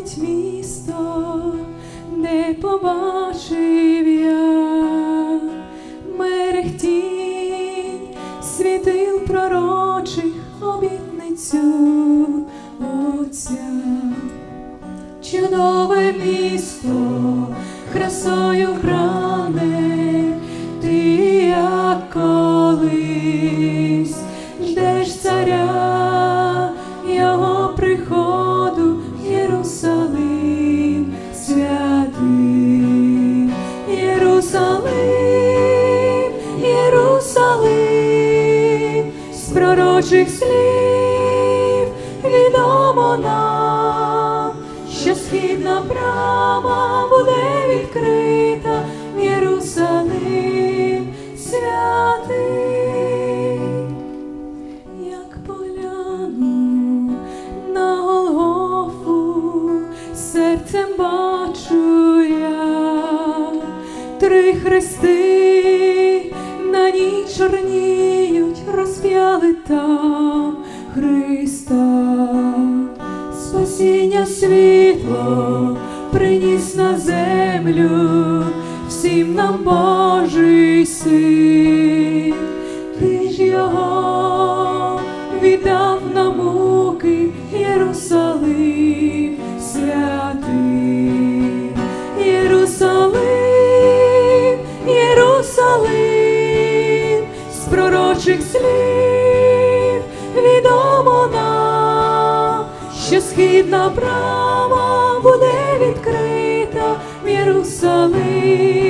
Горить місто, де побачив я мерехтінь світил пророчих обітницю Отця, чудове місто, красою хране. Пророчих слів. Відомо нам, що східна брама буде відкрита в Єрусалим. Святий. Як поляну на Голгофу, серцем бачу я. Три хрести на ній чорніють, Спасіння світло приніс на землю всім нам Божий син. Ти ж його віддав на муки Єрусалим святий. Єрусалим, Єрусалим, з пророчих слів східна брама буде відкрита Єрусалим.